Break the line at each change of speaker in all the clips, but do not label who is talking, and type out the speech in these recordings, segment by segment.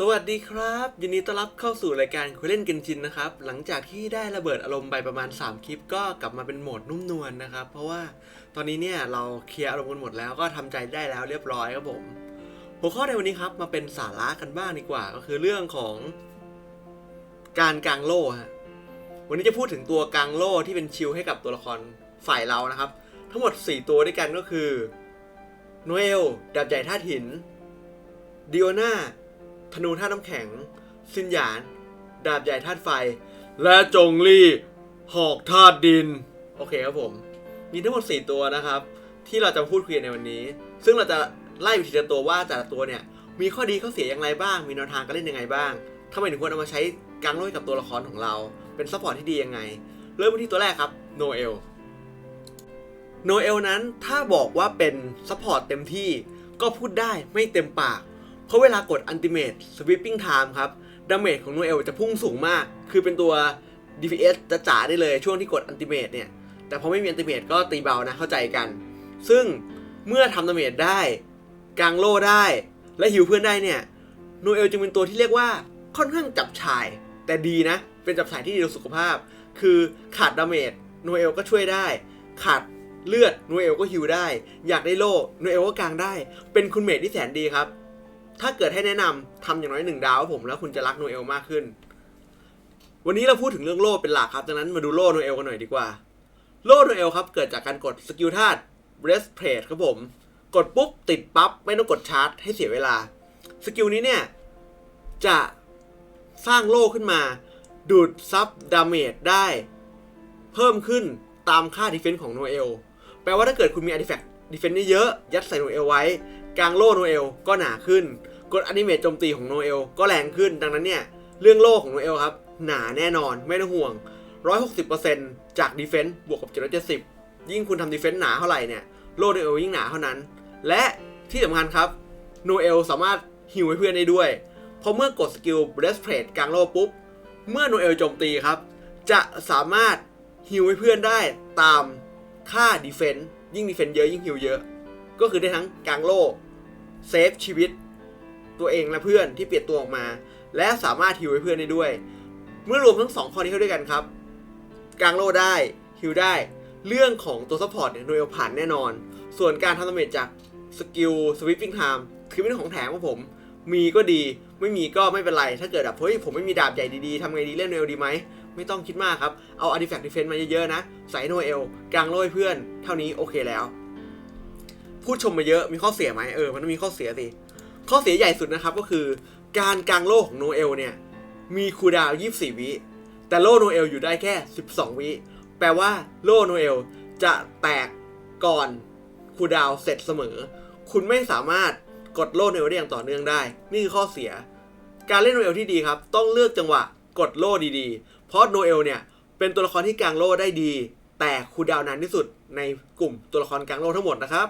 สวัสดีครับ ยินดีต้อนรับเข้าสู่รายการคุยเล่นเกนชินนะครับ หลังจากที่ได้ระเบิดอารมณ์ไปประมาณ 3 คลิปก็กลับมาเป็นโหมดนุ่มนวลนะครับ เพราะว่าตอนนี้เนี่ยเราเคลียร์อารมณ์กันหมดแล้วก็ทำใจได้แล้วเรียบร้อยครับผม หัวข้อในวันนี้ครับมาเป็นสาระกันบ้างดีกว่า ก็คือเรื่องของ การกางโล่ฮะวันนี้จะพูดถึงตัวกางโล่ที่เป็นชิลให้กับตัวละครฝ่ายเรานะครับ ทั้งหมด 4 ตัวด้วยกันก็คือโนเอลดาบใหญ่ท่าหินดิโอนา ธนูธาตุน้ำแข็งซินหยาน ดาบใหญ่ธาตุไฟ และจงลี่หอกธาตุดิน โอเคครับผม มีทั้งหมด 4 ตัวนะครับ ที่เราจะพูดคุยในวันนี้ ซึ่งเราจะไล่ไปทีละตัวว่าแต่ละตัวเนี่ย มีข้อดีข้อเสียอย่างไรบ้าง มีแนวทางการเล่นยังไงบ้างทำไมถึงควรเอามาใช้กางโล่ให้กับตัวละครของเรา เป็นซัพพอร์ตที่ดียังไง เริ่มที่ตัวแรกครับโนเอลโนเอลนั้นถ้าบอกว่าเป็นซัพพอร์ตเต็มที่ก็พูดได้ไม่เต็มปาก เพราะเวลากด Ultimate Sweeping Time ครับดาเมจของโนเอลจะพุ่งสูงมาก คือเป็นตัว DPS จะจ๋าได้เลยช่วงที่กด Ultimate เนี่ย แต่พอไม่มี Ultimate ก็ตีเบานะเข้าใจกัน ซึ่งเมื่อทำดาเมจได้กางโล่ได้ และฮิวเพื่อนได้เนี่ยโนเอลจึงเป็นตัวที่เรียกว่าค่อนข้างจับชาย แต่ดีนะ เป็นจับชายที่ดีต่อสุขภาพ คือขาดดาเมจโนเอลก็ช่วยได้ ขาดเลือดโนเอลก็ฮิวได้ อยากได้โล่โนเอลก็กางได้ เป็นคุณเมทที่แสนดีครับ ถ้าเกิดให้แนะนำทำอย่างน้อยหนึ่งดาวผมแล้วคุณจะรักโนเอลมากขึ้น วันนี้เราพูดถึงเรื่องโล่เป็นหลักครับดังนั้นมาดูโล่โนเอลกันหน่อยดีกว่า โล่โนเอลครับเกิดจากการกดสกิลธาตุ breastplate ครับผม กดปุ๊บติดปั๊บไม่ต้องกดชาร์จให้เสียเวลา สกิลนี้เนี่ย จะสร้างโล่ขึ้นมา ดูดซับดาเมจได้ เพิ่มขึ้นตามค่าดีเฟนส์ของโนเอลแปลว่าถ้าเกิดคุณมีอาร์ติแฟกต์ดีเฟนต์เยอะยัดใส่โนเอลไว้ กลางโล่โนเอลก็หนาขึ้น กดอนิเมตโจมตีของโนเอลก็แรงขึ้นดังนั้นเนี่ย เรื่องโล่ของโนเอลครับ หนาแน่นอนไม่ต้องห่วง 160%จากดีเฟนต์บวกกับ 770 ยิ่งคุณทำดีเฟนต์หนาเท่าไหร่เนี่ย โล่โนเอลยิ่งหนาเท่านั้น และที่สำคัญครับโนเอลสามารถฮิวให้เพื่อนได้ด้วยเพราะเมื่อกดสกิล breastplate กลางโล่ปุ๊บ เมื่อโนเอลโจมตีครับ จะสามารถฮิวให้เพื่อนได้ตามค่าดีเฟนต์ยิ่งดีเฟนต์เยอะยิ่งฮิวเยอะ ก็คือได้ทั้งกลางโล่เซฟชีวิต ตัวเองและเพื่อนที่เปลี่ยนตัวออกมา และสามารถฮิวให้เพื่อนได้ด้วย เมื่อรวมทั้งสองข้อนี้เข้าด้วยกันครับกลางโลได้ฮิวได้ เรื่องของตัวซัพพอร์ตเนี่ยโนเอลผ่านแน่นอน ส่วนการทำดาเมจจากสกิลสวิปปิ้งไทม์คือเป็นของแถมของผม มีก็ดีไม่มีก็ไม่เป็นไร ถ้าเกิดแบบเฮ้ยผมไม่มีดาบใหญ่ดีๆทำไงดีเล่นโนเอลดีไหม ไม่ต้องคิดมากครับ เอาอาร์ติแฟกต์ดิเฟนต์มาเยอะๆนะ ใส่โนเอลกลางโล่ให้เพื่อน เท่านี้โอเคแล้ว พูดชมมาเยอะมีข้อเสียไหมเออ มันต้องมีข้อเสียสิ ข้อเสียใหญ่สุดนะครับก็คือ การกลางโล่ของโนเอลเนี่ย มีคูดาว24 วิ แต่โล่โนเอลอยู่ได้แค่ 12 วิ แปลว่าโล่โนเอลจะแตกก่อนคูดาวเสร็จเสมอ คุณไม่สามารถกดโล่โนเอลได้อย่างต่อเนื่องได้ นี่คือข้อเสีย การเล่นโนเอลที่ดีครับ ต้องเลือกจังหวะกดโล่ดีๆ เพราะโนเอลเนี่ยเป็นตัวละครที่กลางโล่ได้ดี แต่คูดาวน์นานที่สุดในกลุ่มตัวละครกลางโล่ทั้งหมดนะครับ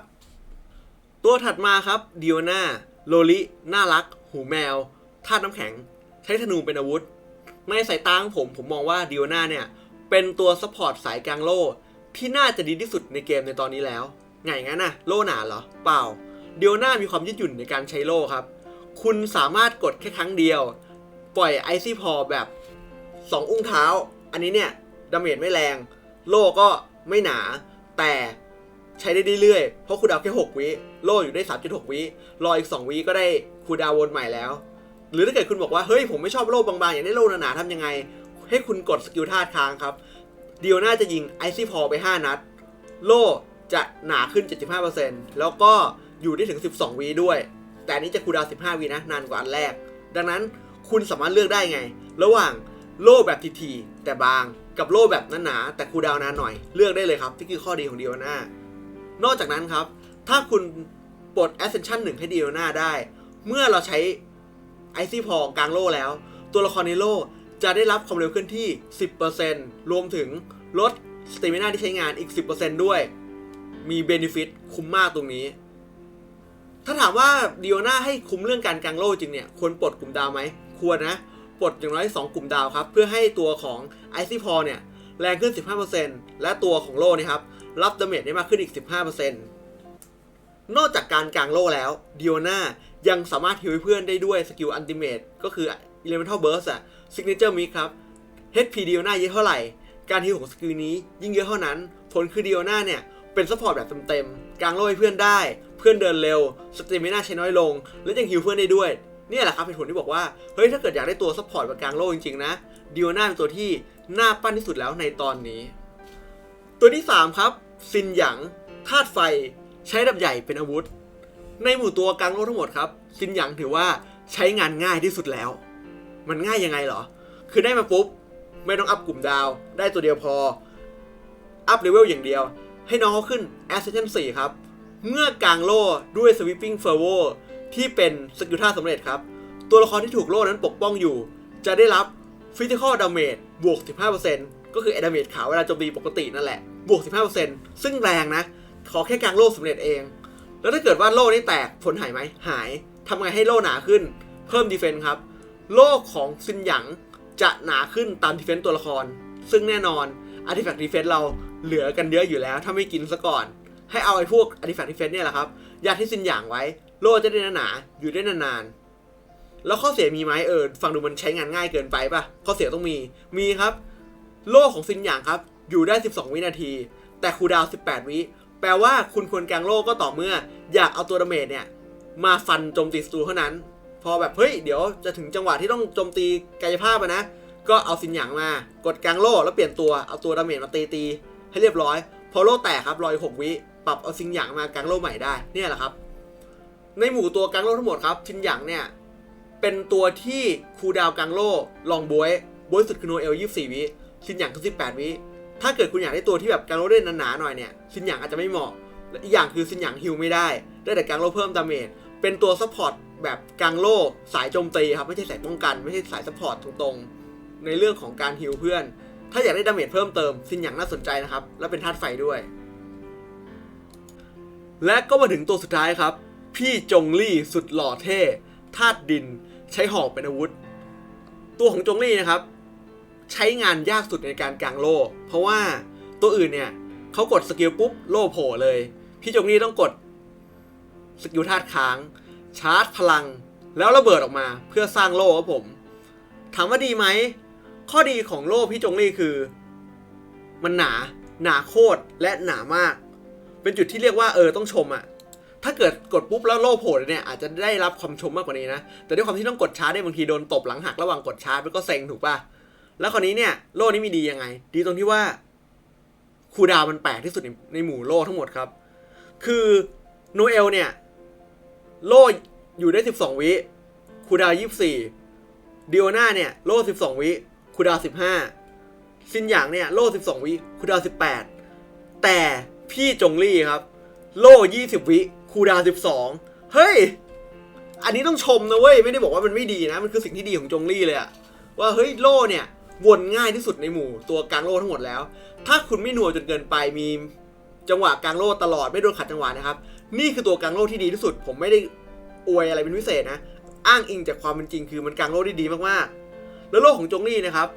ตัวถัดมาครับดิโอนา โลลิน่ารัก หูแมวธาตุน้ำแข็ง ใช้ธนูเป็นอาวุธ ในสายตาของผมผมมองว่าดิโอนาเนี่ย เป็นตัวซัพพอร์ตสายกลางโล่ที่น่าจะดีที่สุดในเกมในตอนนี้แล้ว ไงงั้นน่ะ โล่หนาเหรอ เปล่าเดิโอนามีความยืดหยุ่นในการใช้โล่ครับ คุณสามารถกดแค่ครั้งเดียว ปล่อยไอซี่พอแบบ 2 อุ้งเท้า อันนี้เนี่ยดาเมจไม่แรง โล่ก็ไม่หนา แต่ ใช้ได้เรื่อยๆ เพราะคูดาวแค่ 6 วิโล่อยู่ได้ 3.6 วิรออีก 2 วิก็ได้คูดาวน์วนใหม่แล้ว หรือถ้าเกิดคุณบอกว่า เฮ้ย ผมไม่ชอบโล่บางๆ อย่ากได้โล่หนาๆทำยังไง ให้คุณกดสกิลธาตุค้างครับ เดียวน่าจะยิงไอซี่พอไป 5 นัด โล่จะหนาขึ้น 75%แล้วก็อยู่ได้ถึง 12วิด้วย แต่นี้จะคูดาว 15วินะ นานกว่าอันแรก ดังนั้นคุณสามารถเลือกได้ไง ระหว่างโล่แบบทีๆแต่บางกับโล่แบบหนาๆแต่คูดาวน์นานหน่อย เลือกได้เลยครับ ที่คือข้อดีของเดียวน่า นอกจากนั้นครับ ถ้าคุณปลด Ascension 1 ให้เดียวน่าได้ เมื่อเราใช้ไอซี่พอกลางโล่แล้ว ตัวละครในโล่จะได้รับความเร็วเคลื่อนที่ 10%รวมถึงลดสเตมินาที่ใช้งานอีก 10%ด้วย มีเบนฟิตคุ้มมากตรงนี้ ถ้าถามว่าดิโอนาให้คุ้มเรื่องการกางโล่จริงเนี่ย ควรปลดกลุ่มดาวไหม ควรนะ ปลดอย่างน้อย 2 กลุ่มดาวครับ เพื่อให้ตัวของไอซี่พอเนี่ย แรงขึ้น 15%และตัวของโล่นี่ครับ รับดาเมจได้มากขึ้นอีก 15%นอกจากการกลางโล่แล้วดิโอนายังสามารถฮิวเพื่อนได้ด้วยสกิลอันติเมตก็คือ Elemental Burst อะ Signature Mix ครับ HP ดีโอนาเยอะเท่าไหร่ การฮิวของสกิลนี้ยิ่งเยอะเท่านั้น ผลคือดีโอนาเนี่ยเป็นซัพพอร์ตแบบเต็มๆ กลางโล่ให้เพื่อนได้ เพื่อนเดินเร็ว สเตมินาใช้น้อยลง และยังฮิวเพื่อนได้ด้วย เนี่ยแหละครับเป็นผลที่บอกว่า เฮ้ยถ้าเกิดอยากได้ตัวซัพพอร์ตแบบกลางโล่จริงๆนะดีโอนาเป็นตัวที่น่าปั้นที่สุดแล้วในตอนนี้ ตัวที่ 3 ครับ ซินหยางธาตุไฟ ใช้ดับใหญ่เป็นอาวุธ ในหมู่ตัวกลางโลกทั้งหมดครับ ซินหยางถือว่าใช้งานง่ายที่สุดแล้ว มันง่ายยังไงเหรอ คือได้มาปุ๊บ ไม่ต้องอัพกลุ่มดาว ได้ตัวเดียวพอ อัพเลเวลอย่างเดียว ให้น้องเขาขึ้น Ascension 4 ครับ เมื่อกลางโล่ด้วย Sweeping Fervor ที่เป็นสกิลท่าสำเร็จครับ ตัวละครที่ถูกโล่นั้นปกป้องอยู่ จะได้รับ Physical Damage บวก 15% ก็คือ Damage ขาวเวลาโจมตีปกตินั่นแหละ บวก 15%ซึ่งแรงนะ ขอแค่กลางโล่สำเร็จเอง แล้วถ้าเกิดว่าโล่นี่แตกผลหายไหมหายทำไงให้โล่หนาขึ้น เพิ่มดีเฟนส์ครับ โล่ของซินหยังจะหนาขึ้นตามดีเฟนส์ตัวละคร ซึ่งแน่นอนอาร์ติแฟกต์ดีเฟนส์เราเหลือกันเยอะอยู่แล้ว ถ้าไม่กินซะก่อน ให้เอาไอ้พวกอาร์ติแฟกต์ดีเฟนส์เนี่ยแหละครับยัดที่ซินหยางไว้ โล่จะได้หนาๆอยู่ได้นานๆแล้วข้อเสียมีไหมเออฟังดูมันใช้งานง่ายเกินไปปะข้อเสียต้องมีมีครับ โล่ของซินหยางครับ อยู่ได้ 12 วินาที แต่คูดาว 18 วิ แปลว่าคุณควรกางโล่ก็ต่อเมื่อ อยากเอาตัวดาเมจเนี่ย มาฟันโจมตีศัตรูเท่านั้น พอแบบเฮ้ยเดี๋ยวจะถึงจังหวะที่ต้องโจมตีกายภาพนะ ก็เอาสินหยางมากดกลางโล่แล้วเปลี่ยนตัวเอาตัวดาเมจมาตีตีให้เรียบร้อย พอโล่แตกครับรอยหกวิปรับเอาสินหยางมากลางโล่ใหม่ได้เนี่ยแหละครับ ในหมู่ตัวกลางโล่ทั้งหมดครับสินหยางเนี่ยเป็นตัวที่คูดาวกลางโล่ลองบวยบวยสุดคือโนเอล24วิ สินหยางคือ 18 วิถ้าเกิดคุณอยากได้ตัวที่แบบกลางโล่ได้หนาๆหน่อยเนี่ยสินหยางอาจจะไม่เหมาะและอีกอย่างคือสินหยางฮิลไม่ได้ ได้แต่กลางโลเพิ่มดาเมจเป็นตัวซัพพอร์ตแบบกลางโลสายโจมตีครับ ไม่ใช่สายป้องกัน ไม่ใช่สายซัพพอร์ตตรงๆ ในเรื่องของการฮิลเพื่อน ถ้าอยากได้ดาเมจเพิ่มเติมสินหยางน่าสนใจนะครับ และเป็นธาตุไฟด้วย และก็มาถึงตัวสุดท้ายครับ พี่จงลี่สุดหล่อเท่ธาตุดิน ใช้หอกเป็นอาวุธ ตัวของจงลี่นะครับ ใช้งานยากสุดในการกางโล่ เพราะว่าตัวอื่นเนี่ยเขากดสกิลปุ๊บโล่โผล่เลย พี่จงลี่ต้องกดสกิลธาตุค้าง ชาร์จพลัง แล้วระเบิดออกมาเพื่อสร้างโล่ครับผม ถามว่าดีไหม ข้อดีของโล่พี่จงลี่คือ มันหนาหนาโคตรและหนามาก เป็นจุดที่เรียกว่าเออต้องชมอะถ้าเกิดกดปุ๊บแล้วโล่โผล่เนี่ยอาจจะได้รับความชมมากกว่านี้นะ แต่ด้วยความที่ต้องกดชาร์จได้บางทีโดนตบหลังหักระหว่างกดชาร์จมันก็เซ็งถูกปะ แล้วคราวนี้เนี่ยโล่นี้มีดียังไง ดีตรงที่ว่าคูดาวมันแปลกที่สุดในในหมู่โล่ทั้งหมดครับ คือโนเอลเนี่ย โล่อยู่ได้ 12 วิคูดาว 24ดิโอนาเนี่ย โล่ 12 วิคูดาว 15 ซินหยางเนี่ย โล่ 12 วิคูดาว 18 แต่พี่จงลี่ครับ โล่ 20 วิคูดาว 12 เฮ้ย อันนี้ต้องชมนะเว้ย ไม่ได้บอกว่ามันไม่ดีนะ มันคือสิ่งที่ดีของจงลี่เลยอะว่าเฮ้ยโล่เนี่ย วนง่ายที่สุดในหมู่ตัวกลางโล่ทั้งหมดแล้ว ถ้าคุณไม่หนัวจนเกินไปมีจังหวะกลางโล่ตลอดไม่โดนขัดจังหวะนะครับ นี่คือตัวกลางโล่ที่ดีที่สุด ผมไม่ได้อวยอะไรเป็นพิเศษนะ อ้างอิงจากความเป็นจริงคือมันกลางโล่ที่ดีมากๆ แล้วโล่ของจงลี่นะครับ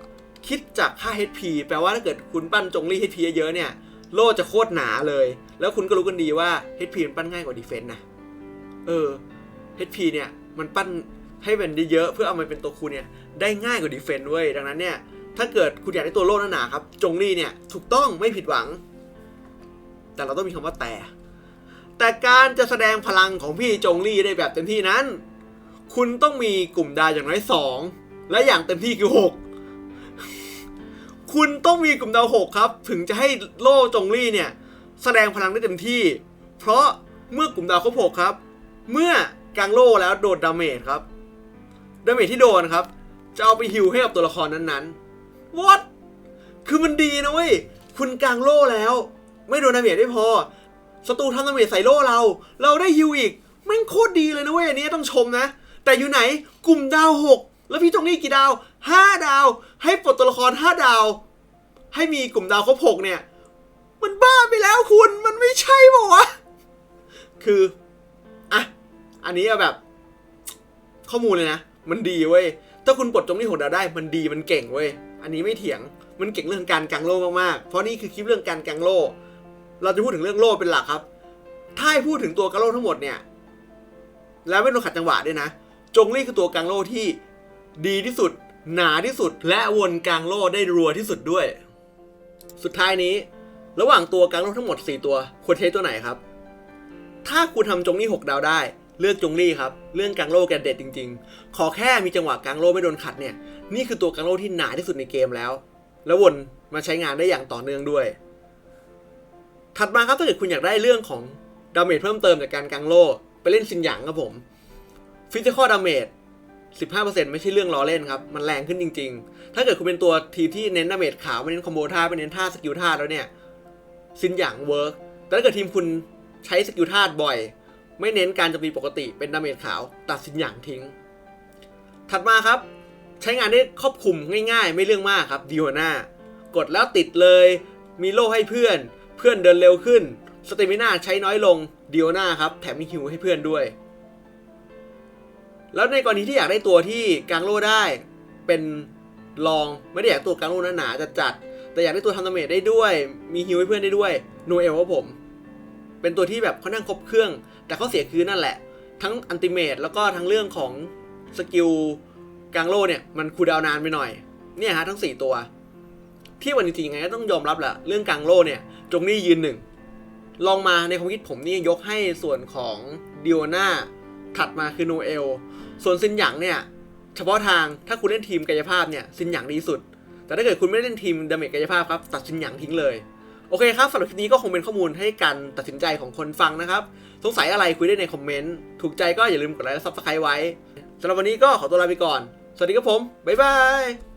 คิดจากค่า HP แปลว่าถ้าเกิดคุณปั้นจงลี่ HP เยอะเนี่ย โล่จะโคตรหนาเลย แล้วคุณก็รู้กันดีว่า HP มันปั้นง่ายกว่าดีเฟนต์นะ เออ HP เนี่ยมันปั้น ให้มันด้เยอะเพื่อเอามาเป็นตัวคูณเนี่ยได้ง่ายกว่าดีเฟนต์เว้ยดังนั้นเนี่ยถ้าเกิดคุณอยากได้ตัวโล่หนาๆครับ จงลี่เนี่ยถูกต้องไม่ผิดหวัง แต่เราต้องมีคำว่าแต่ แต่การจะแสดงพลังของพี่จงลี่ได้แบบเต็มที่นั้น คุณต้องมีกลุ่มดาวอย่างน้อยสองและอย่างเต็มที่คือหกคุณต้องมีกลุ่มดาวหกครับ ถึงจะให้โล่จงลี่เนี่ย แสดงพลังได้เต็มที่ เพราะเมื่อกลุ่มดาวครบหกครับ เมื่อกางโล่แล้วโดนดาเมจครับ ดาเมจที่โดนครับ จะเอาไปฮิวให้กับตัวละครนั้นๆ what คือมันดีนะเว้ย คุณกลางโล่แล้ว ไม่โดนดาเมจไม่พอศัตรูทำดาเมจใส่โล่เรา เราได้ฮิวอีกแม่งโคตรดีเลยนะเว้ยอันนี้ต้องชมนะ แต่อยู่ไหนกลุ่มดาวหกแล้วพี่ตรงนี้กี่ดาวห้าดาว ให้ปลดตัวละครห้าดาว ให้มีกลุ่มดาวครบหกเนี่ย มันบ้าไปแล้วคุณมันไม่ใช่ปะวะคืออะอันนี้เอาแบบ ข้อมูลเลยนะ มันดีเว้ย ถ้าคุณปลดจงที่หกดาวได้ มันดีมันเก่งเว้ย อันนี้ไม่เถียง มันเก่งเรื่องการกังโล่มากๆ เพราะนี่คือคลิปเรื่องการกังโล่ เราจะพูดถึงเรื่องโล่เป็นหลักครับ ถ้าให้พูดถึงตัวกังโล่ทั้งหมดเนี่ย แล้วไม่โดนขัดจังหวะด้วยนะ จงลี่คือตัวกลางโล่ที่ดีที่สุด หนาที่สุด และวนกลางโล่ได้รัวที่สุดด้วย สุดท้ายนี้ ระหว่างตัวกลางโล่ทั้งหมด 4 ตัว ควรเทสตัวไหนครับ ถ้าคุณทำจงลี่6ดาวได้ เลือกจงลี่ครับ เรื่องกลางโล่แกเด็ดจริง ๆ ขอแค่มีจังหวะกลางโล่ไม่โดนขัดเนี่ย นี่คือตัวกลางโล่ที่หนาที่สุดในเกมแล้ว แล้ววนมาใช้งานได้อย่างต่อเนื่องด้วย ถัดมาครับถ้าเกิดคุณอยากได้เรื่องของดาเมจเพิ่มเติมจากการกลางโล่ไปเล่นซินหยางครับผมฟิสิกอลดาเมจ15%ไม่ใช่เรื่องล้อเล่นครับ มันแรงขึ้นจริง ๆ ถ้าเกิดคุณเป็นตัวทีมที่เน้นดาเมจขาวไม่เน้นคอมโบท่าไม่เน้นท่าสกิลท่าแล้วเนี่ยซินหยางเวิร์กแต่ถ้าเกิดทีมคุณใช้สกิลท่าบ่อย ไม่เน้นการโจมตีปกติเป็นดาเมจขาว ตัดซินหยางทิ้ง ถัดมาครับ ใช้งานได้ครอบคลุมง่ายๆ ไม่เรื่องมากครับดิโอนากดแล้วติดเลย มีโล่ให้เพื่อน เพื่อนเดินเร็วขึ้น สเตมิน่าใช้น้อยลงดิโอนาครับ แถมมีฮิวให้เพื่อนด้วย แล้วในกรณีที่อยากได้ตัวที่กลางโล่ได้เป็นลองไม่ได้อยากตัวกลางโล่หนาๆจัดๆแต่อยากได้ตัวทำดาเมจได้ด้วย มีฮิวให้เพื่อนได้ด้วยโนเอลครับผม เป็นตัวที่แบบค่อนข้างครบเครื่อง แต่เข้อเสียคือนั่นแหละ ทั้งอันติเมตแล้วก็ทั้งเรื่องของสกิลกลางโล่เนี่ยมันคูลดาวนานไปหน่อย เนี่ยฮะทั้ง 4 ตัว ที่วันจริงๆไงก็ต้องยอมรับแหละเรื่องกลางโล่เนี่ยจงนี่ยืนหนึ่งลองมาในความคิดผมนี่ยกให้ส่วนของดิโอนาถัดมาคือโนเอล ส่วนซินหยางเนี่ย เฉพาะทางถ้าคุณเล่นทีมกายภาพเนี่ยซินหยางดีสุด แต่ถ้าเกิดคุณไม่เล่นทีมดาเมจกายภาพครับ ตัดซินหยางทิ้งเลย โอเคครับสำหรับคลิปนี้ก็คงเป็นข้อมูลให้การตัดสินใจของคนฟังนะครับ สงสัยอะไรคุยได้ในคอมเมนต์ ถูกใจก็อย่าลืมกดไลค์และซับสไครต์ไว้สำหรับวันนี้ก็ขอตัวลาไปก่อน สวัสดีครับผม บ๊ายบาย